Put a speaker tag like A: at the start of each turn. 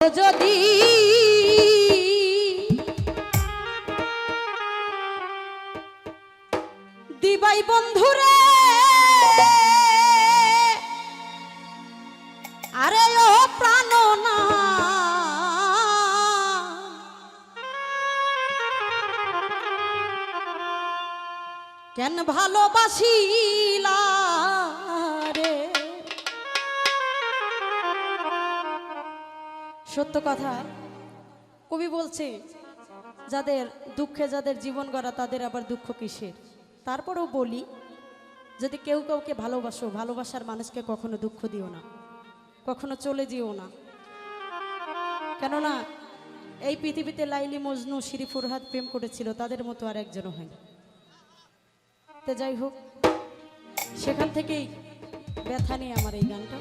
A: যদি দিবাই বন্ধুরে আরে ও প্রাণ না। কেন ভালোবাসিলা? সত্য কথা, কবি বলছে, যাদের দুঃখে যাদের জীবন গড়া, তাদের আবার দুঃখ কিসের? তারপরেও বলি, যদি কেউ কাউকে ভালোবাসো, ভালোবাসার মানুষকে কখনো দুঃখ দিও না, কখনো চলে যেও না। কেননা, এই পৃথিবীতে লাইলি মজনু, শিরি ফুরহাদ প্রেম করেছিল, তাদের মতো আর একজনও হয়নি। তে যাই হোক, সেখান থেকেই ব্যথা নিয়ে আমার এই গানটা।